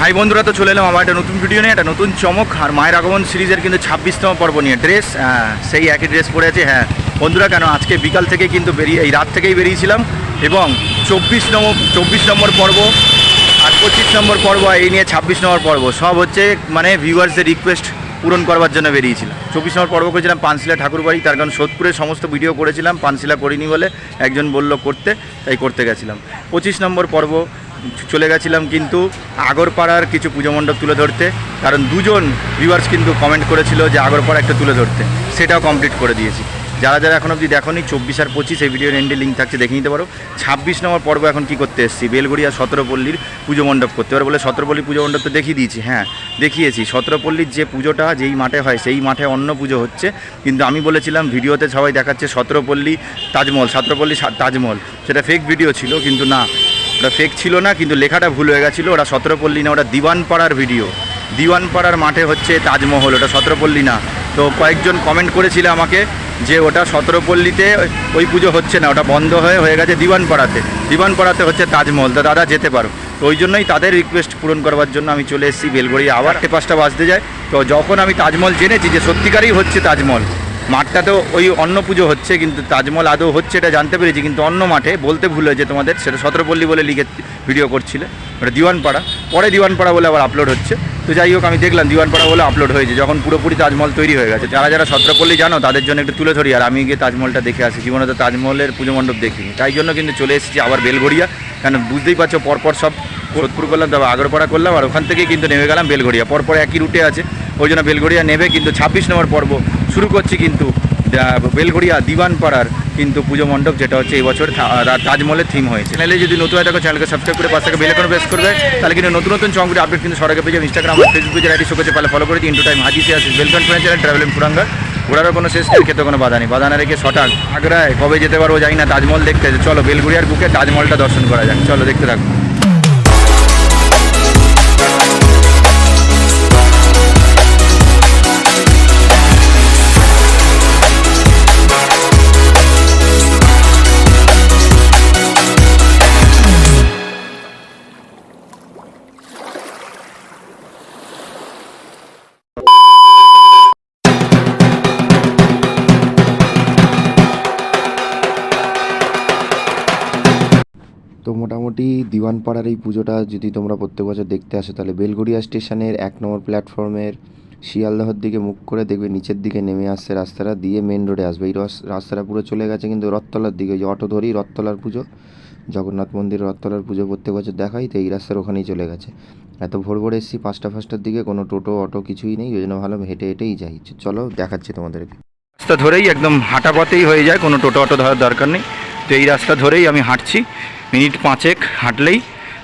High বন্ধুরা, তো চলে এলাম আমার একটা নতুন ভিডিও নিয়ে, একটা নতুন চমক আর মায়ের আগমন সিরিজের কিন্তু ছাব্বিশতম পর্ব নিয়ে। ড্রেস সেই একই ড্রেস পরে আছে হ্যাঁ। বন্ধুরা, কেন আজকে বিকাল থেকে কিন্তু বেরিয়ে, এই রাত থেকেই বেরিয়েছিলাম এবং চব্বিশ নম্বর চব্বিশ নম্বর পর্ব আর পঁচিশ নম্বর পর্ব এই নিয়ে ছাব্বিশ নম্বর পর্ব, সব হচ্ছে মানে ভিউয়ার্সদের রিকোয়েস্ট পূরণ করবার জন্য বেরিয়েছিলাম। চব্বিশ নম্বর পর্ব করেছিলাম পানশিলা ঠাকুরবাড়ি, তার কারণ সোদপুরের সমস্ত ভিডিও করেছিলাম, পানশিলা করিনি বলে একজন বলল করতে, তাই করতে গেছিলাম। পঁচিশ নম্বর পর্ব চলে গেছিলাম কিন্তু আগরপাড়ার কিছু পুজো মণ্ডপ তুলে ধরতে। কারণ দুজন ভিউয়ার্স কিন্তু কমেন্ট করেছিল যে আগরপাড়া একটা তুলে ধরতে। সেটাও কমপ্লিট করে দিয়েছি। যারা যারা এখন অবধি দেখোনি, চব্বিশ আর পঁচিশ এই ভিডিওর এন্ডে লিঙ্ক থাকছে, দেখে নিতে পারো। ছাব্বিশ নম্বর পর্ব এখন কি করতে এসেছি? বেলগড়িয়া সতেরোপল্লীর পুজো মণ্ডপ করতে। এবার বলে সতেরোপল্লী পুজো মণ্ডপ তো দেখিয়ে দিয়েছি হ্যাঁ দেখিয়েছি। সতেরোপল্লীর যে পুজোটা যেই মাঠে হয়, সেই মাঠে অন্য পুজো হচ্ছে। কিন্তু আমি বলেছিলাম, ভিডিওতে সবাই দেখাচ্ছে সতেরোপল্লী তাজমহল। সতেরোপল্লী তাজমহল। সেটা ফেক ভিডিও ছিল, কিন্তু না। ওটা ফেক ছিল না, কিন্তু লেখাটা ভুল হয়ে গেছিল। ওটা সতেরোপল্লী না, ওটা দিওয়ানপাড়ার ভিডিও দিওয়ানপাড়ার মাঠে হচ্ছে তাজমহল, ওটা সতেরোপল্লী না। তো কয়েকজন কমেন্ট করেছিল আমাকে যে ওটা সতেরোপল্লীতে ওই পুজো হচ্ছে না, ওটা বন্ধ হয়ে হয়ে গেছে দিওয়ানপাড়াতে। দিওয়ানপাড়াতে হচ্ছে তাজমহল, তো দাদা যেতে পারো। তো ওই জন্যই তাদের রিকোয়েস্ট পূরণ করবার জন্য আমি চলে এসেছি বেলগড়িয়া। আবার পাঁচটা বাজতে যায়। তো যখন আমি তাজমহল জেনেছি যে সত্যিকারই হচ্ছে তাজমহল মাঠটা তো ওই অন্য পুজো হচ্ছে, কিন্তু তাজমহল আদৌ হচ্ছে এটা জানতে পেরেছি, কিন্তু অন্য মাঠে বলতে ভুল হয়েছে তোমাদের, সেটা সতেরোপল্লী বলে লিখে ভিডিও করছিলে, ওটা দিওয়ানপাড়া, পরে দিওয়ানপাড়া বলে আবার আপলোড হচ্ছে, তো যাই হোক, আমি দেখলাম দিওয়ানপাড়া বলে আপলোড হয়েছে, যখন পুরোপুরি তাজমহল তৈরি হয়ে গেছে, যারা যারা সতেরোপল্লী জানো, তাদের জন্য একটু তুলে ধরি, আর আমি গিয়ে তাজমহলটা দেখে আসি, জীবনে তো তাজমহলের পুজো মণ্ডপ দেখিনি, তাই জন্য কিন্তু চলে এসেছি আবার বেলগড়িয়া কেন বুঝতেই পারছ, পরপর সব সোদপুর করলাম, তারপর আগরপাড়া করলাম, আর ওখান থেকেই কিন্তু নেমে গেলাম বেলগড়িয়া পরপর একই রুটে আছে। ওই জন্য বেলগড়িয়া নেবে কিন্তু ছাব্বিশ নম্বর পর্ব শুরু করছি কিন্তু বেলঘড়িয়া দিওয়ানপাড়ার কিন্তু পুজো মণ্ডপ, যেটা হচ্ছে এই বছর থা- তাজমহলের থিম হয়েছে। চ্যানেলে যদি নতুন হয় থাকো চ্যানেলকে সাবস্ক্রাইব করে পাশে বেল আইকন প্রেস করবে। তাহলে কিন্তু নতুন নতুন চমকগুলি আপডেট কিন্তু সরকার যাবে। ইনস্টাগ্রাম ফেসবুক পেজের আইডি শোকেছে পালে ফলো করে ইন্টু টাইম হাজি আছে welcome to channel travel in পুরাঙ্গার ঘোরারও কোনো শেষ নেই খেতে কোনো বাধা নেই। বাধা না রেখে সটাক আগ্রায় কবে যেতে পারব জানি না। তাজমহল দেখতে চলো বেলগুড়িয়ার বুকে তাজমহলটা দর্শন করা যাক। চলো, দেখতে থাকো। তো মোটামুটি দিওয়ানপাড়ার এই পুজোটা যদি তোমরা প্রত্যেক বছর দেখতে আসো, তাহলে বেলগড়িয়া স্টেশনের এক নম্বর প্ল্যাটফর্মের শিয়ালদহর দিকে মুখ করে দেখবে নিচের দিকে নেমে আসছে রাস্তাটা দিয়ে মেন রোডে আসবে। এই রস- রাস্তাটা পুরো চলে গেছে কিন্তু রথতলার দিকে, ওই যে অটো ধরেই রথতলার পুজো, জগন্নাথ মন্দির রথতলার পুজো প্রত্যেক বছর দেখাই, তো এই রাস্তার ওখানেই চলে গেছে। এত ভোর ভোর এসেছি পাঁচটা ফাঁসটার দিকে, কোনো টোটো, অটো কিছুই নেই, ওই জন্য ভালো হেঁটে হেঁটেই যাই। চলো দেখাচ্ছি তোমাদেরকে। রাস্তা ধরেই একদম হাঁটা পথেই হয়ে যায়, কোনো টোটো, অটো ধরার দরকার নেই। তো এই রাস্তা ধরেই আমি হাঁটছি। মিনিট পাঁচেক হাঁটলেই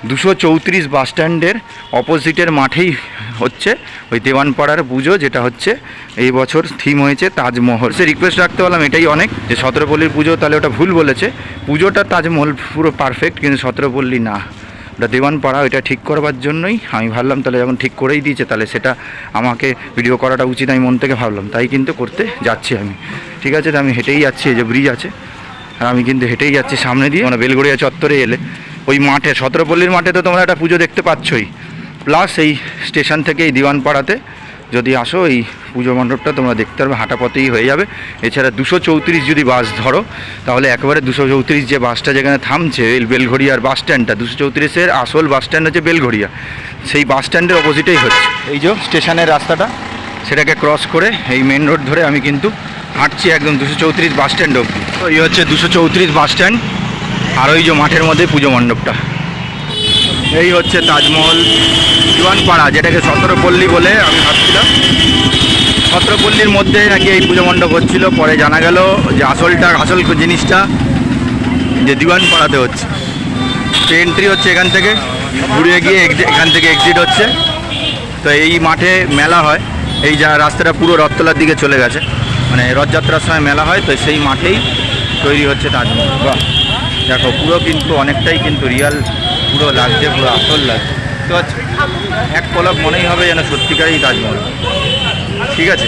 দুশো চৌত্রিশ বাস স্ট্যান্ডের অপোজিটের মাঠেই হচ্ছে ওই দেওয়ানপাড়ার পুজো, যেটা হচ্ছে এই বছর থিম হয়েছে তাজমহল। সে রিকোয়েস্ট রাখতে পারলাম, এটাই অনেক যে সতেরোপল্লীর পুজো, তাহলে ওটা ভুল বলেছে। পুজোটা তাজমহল পুরো পারফেক্ট কিন্তু সতেরোপল্লী না। ওটা দেওয়ানপাড়া, ওইটা ঠিক করবার জন্যই আমি ভাবলাম, তাহলে যখন ঠিক করেই দিয়েছে, তাহলে সেটা আমাকে ভিডিও করাটা উচিত, আমি মন থেকে ভাবলাম। তাই কিন্তু করতে যাচ্ছি আমি। ঠিক আছে, তো আমি হেঁটেই যাচ্ছি, এই যে ব্রিজ আছে। আর আমি কিন্তু হেঁটেই যাচ্ছি সামনে দিয়ে। মানে বেলগড়িয়া চত্বরে এলে। ওই মাঠে সতেরোপল্লীর মাঠে তো তোমরা একটা পুজো দেখতে পাচ্ছই। প্লাস এই স্টেশন থেকে এই দিওয়ানপাড়াতে যদি আসো এই পুজো মণ্ডপটা তোমরা দেখতে পারবে হাঁটাপথেই হয়ে যাবে। এছাড়া দুশো চৌত্রিশ যদি বাস ধরো তাহলে একেবারে দুশো চৌত্রিশ যে বাসটা যেখানে থামছে এই বেলঘড়িয়ার বাস স্ট্যান্ডটা দুশো চৌত্রিশের আসল বাস স্ট্যান্ড হচ্ছে বেলঘড়িয়া। সেই বাস স্ট্যান্ডের অপোজিটেই হচ্ছে। এই যে স্টেশনের রাস্তাটা। সেটাকে ক্রস করে এই মেন রোড ধরে আমি কিন্তু হাঁটছি একদম দুশো চৌত্রিশ বাস স্ট্যান্ড অব্দি তো এই হচ্ছে দুশো চৌত্রিশ বাস স্ট্যান্ড, আর ওই যে মাঠের মধ্যে পুজো মণ্ডপটা। এই হচ্ছে তাজমহল দিওয়ানপাড়া, যেটাকে সতেরোপল্লী বলে আমি ভাবছিলাম। সতেরোপল্লীর মধ্যে নাকি এই পুজো মণ্ডপ হচ্ছিল, পরে জানা গেল যে আসলটা, আসল জিনিসটা যে দিওয়ানপাড়াতে হচ্ছে। তো এন্ট্রি হচ্ছে এখান থেকে, ঘুরে গিয়ে এখান থেকে এক্সিট হচ্ছে। তো এই মাঠে মেলা হয়, এই যা রাস্তাটা পুরো রথতলার দিকে চলে গেছে। মানে রথযাত্রার সময় মেলা হয়, তো সেই মাঠেই তৈরি হচ্ছে তাজমহল বাহ! দেখো, পুরো কিন্তু অনেকটাই কিন্তু রিয়াল পুরো লাগছে, পুরো আসল লাগছে। তো এক পলক মনেই হবে যেন সত্যিকারই তাজমহল। ঠিক আছে?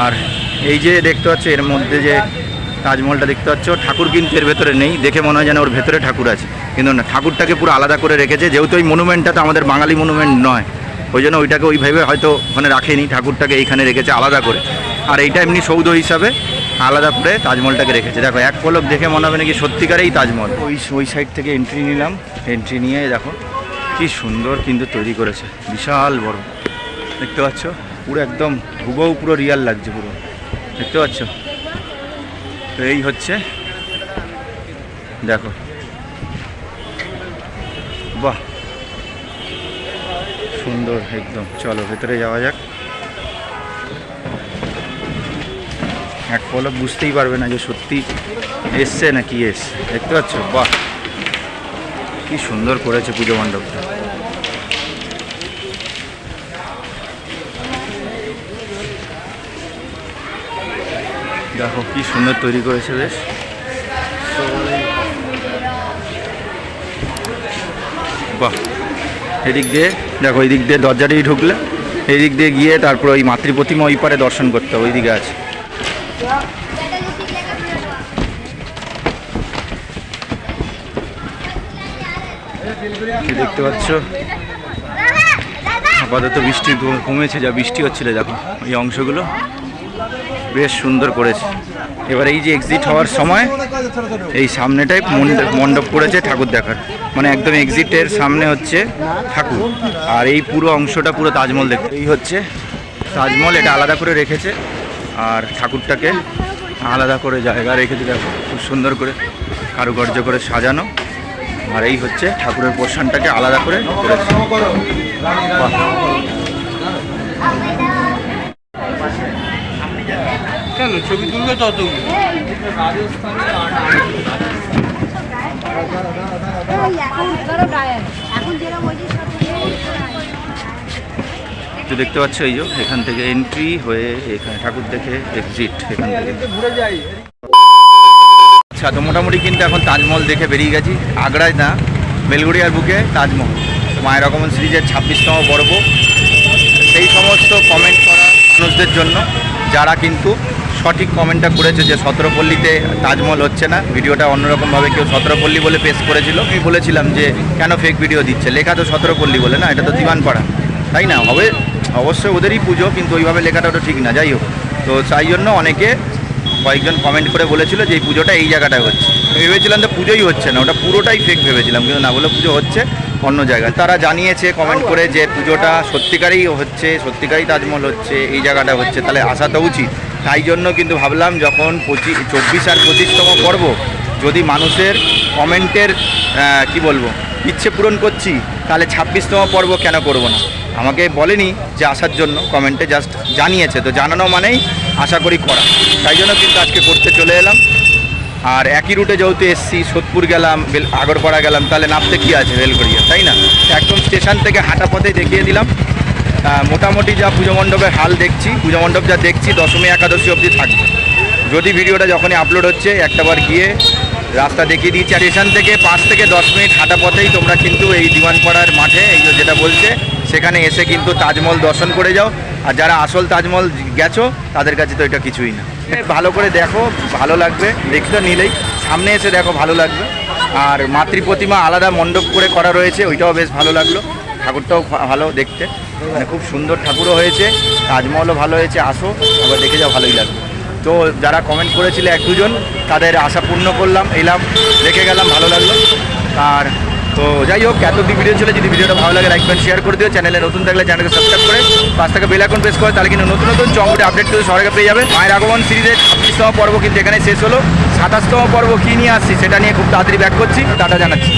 আর এই যে দেখতে পাচ্ছ, এর মধ্যে যে তাজমহলটা দেখতে পাচ্ছ, ঠাকুর কিন্তু এর ভেতরে নেই। দেখে মনে হয় যেন ওর ভেতরে ঠাকুর আছে। কিন্তু না, ঠাকুরটাকে পুরো আলাদা করে রেখেছে। যেহেতু ওই মনুমেন্টটা তো আমাদের বাঙালি মনুমেন্ট নয়, ওই জন্য ওইটাকে ওইভাবে হয়তো ওখানে রাখেনি। ঠাকুরটাকে এইখানে রেখেছে আলাদা করে। আর এইটা এমনি সৌধ হিসাবে আলাদা করে তাজমহলটাকে রেখেছে। দেখো, এক পলক দেখে মনে হবে নাকি সত্যিকারেই তাজমহল। ওই ওই সাইড থেকে এন্ট্রি নিলাম। এন্ট্রি নিয়ে দেখো, কি সুন্দর কিন্তু তৈরি করেছে। বিশাল বড়। দেখতে পাচ্ছ? পুরো একদম হুবহু পুরো রিয়াল লাগছে পুরো। দেখতে পাচ্ছ? তো এই হচ্ছে, দেখো। বাহ! সুন্দর একদম। চলো, ভেতরে যাওয়া যাক। এক পলক বুঝতেই পারবে না যে সত্যি এসছে না কি এসছে। দেখতে পাচ্ছ? বাহ! কি সুন্দর করেছে পুজো মণ্ডপটা। দেখো, কি সুন্দর তৈরি করেছে বেশ। বাহ! এদিক দিয়ে, দেখো এই দিক দিয়ে দরজা দিয়ে ঢুকলে। এই দিক দিয়ে গিয়ে তারপর ওই মাতৃ প্রতিমা ওই পারে দর্শন করতে হবে ওই দিকে আছে। দেখতে পাচ্ছ? আপাতত বৃষ্টি কমেছে, যা বৃষ্টি হচ্ছিল, দেখো, এই অংশগুলো। বেশ সুন্দর করেছে। এবার এই যে এক্সিট হওয়ার সময়, এই সামনেটায় মণ্ডপ করেছে ঠাকুর দেখার। মানে একদম এক্সিটের সামনে হচ্ছে ঠাকুর। আর এই পুরো অংশটা পুরো তাজমহল দেখতে এই হচ্ছে তাজমহল, এটা আলাদা করে রেখেছে। আর ঠাকুরটাকে আলাদা করে জায়গা রেখে দেখো, খুব সুন্দর করে কারুকার্য করে সাজানো। আর এই হচ্ছে ঠাকুরের পোর্শনটাকে আলাদা করে তো দেখতে পাচ্ছ এই যে এখান থেকে এন্ট্রি হয়ে এখানে ঠাকুর দেখে এক্সিট এখান থেকে। আচ্ছা তো মোটামুটি কিন্তু এখন তাজমহল দেখে বেরিয়ে গেছি। আগ্রায় না বেলগুড়িয়ার বুকে তাজমহল। মায়ের আগমন সিরিজের ছাব্বিশতম পর্ব। সেই সমস্ত কমেন্ট করা মানুষদের জন্য, যারা কিন্তু সঠিক কমেন্টটা করেছে যে সতেরোপল্লীতে তাজমহল হচ্ছে না, ভিডিওটা অন্যরকমভাবে কেউ সতেরোপল্লী বলে পেশ করেছিল। আমি বলেছিলাম যে, কেন ফেক ভিডিও দিচ্ছে? লেখা তো সতেরোপল্লী বলে না, এটা তো দিওয়ানপাড়া তাই না? হবে অবশ্যই ওদেরই পুজো, কিন্তু ওইভাবে লেখাটা ওটা ঠিক না, যাই হোক। তো তাই জন্য অনেকে কয়েকজন কমেন্ট করে বলেছিল যে এই পুজোটা এই জায়গাটায় হচ্ছে। ভেবেছিলাম যে পুজোই হচ্ছে না, ওটা পুরোটাই ফেক ভেবেছিলাম, কিন্তু না বলে পুজো হচ্ছে অন্য জায়গায়। তারা জানিয়েছে কমেন্ট করে যে পুজোটা সত্যিকারই হচ্ছে, সত্যিকারই তাজমহল হচ্ছে, এই জায়গাটা হচ্ছে, তাহলে আসা তো উচিত। তাই জন্য কিন্তু ভাবলাম যখন পঁচিশ চব্বিশ আর পঁচিশতম পর্ব, যদি মানুষের কমেন্টের কি বলব, ইচ্ছে পূরণ করছি, তাহলে ছাব্বিশতম পর্ব কেন করব না? আমাকে বলেনি যে আসার জন্য কমেন্টে জাস্ট জানিয়েছে, তো জানানো মানেই আশা করি করা। তাই জন্য কিন্তু আজকে করতে চলে এলাম। আর একই রুটে যেহেতু এসছি, সোদপুর গেলাম, বেল, আগরপাড়া গেলাম, তাহলে নামতে কি আছে রেলগড়িয়া তাই না? একদম স্টেশন থেকে হাঁটা পথেই দেখিয়ে দিলাম। মোটামুটি যা পুজো মণ্ডপের হাল দেখছি, পুজো মণ্ডপ যা দেখছি, দশমী, একাদশী অবধি থাকবে। যদি ভিডিওটা যখনই আপলোড হচ্ছে, একটাবার গিয়ে রাস্তা দেখিয়ে দিয়েছি। স্টেশন থেকে পাঁচ থেকে দশ মিনিট হাঁটা পথেই তোমরা কিন্তু এই দিওয়ানপাড়ার মাঠে, এই যেটা বলছে সেখানে এসে কিন্তু তাজমহল দর্শন করে যাও। আর যারা আসল তাজমহল গেছো, তাদের কাছে তো এটা কিছুই না। ভালো করে দেখো, ভালো লাগবে। দেখতে নিলেই। সামনে এসে দেখো, ভালো লাগবে। আর মাতৃ প্রতিমা আলাদা মণ্ডপ করে করা রয়েছে, ওইটাও বেশ ভালো লাগল। ঠাকুরটাও ভালো দেখতে। মানে খুব সুন্দর ঠাকুরও হয়েছে। তাজমহলও ভালো হয়েছে, আসো আবার দেখে যাও, ভালোই লাগবে। তো যারা কমেন্ট করেছিল এক দুজন, তাদের আশা পূর্ণ করলাম, এলাম, দেখে গেলাম, ভালো লাগল। আর তো যাই হোক এত ভিডিও ছিল, যদি ভিডিওটা ভালো লাগে লাইক করেন শেয়ার করে দিও। চ্যানেলে নতুন থাকলে চ্যানেলকে সাবস্ক্রাইব করে পাঁচ থেকে বেল আইকন প্রেস করে, তাহলে কিন্তু নতুন নতুন চমকটি আপডেট করে সবাইকে পেয়ে যাবে। মায়ের আগমন সিরিজের ছাব্বিশতম পর্ব কিন্তু এখানে শেষ হলো। সাতাশতম পর্ব কী নিয়ে আসছি, সেটা নিয়ে খুব তাড়াতাড়ি ব্যাক করছি। টাটা জানাচ্ছি।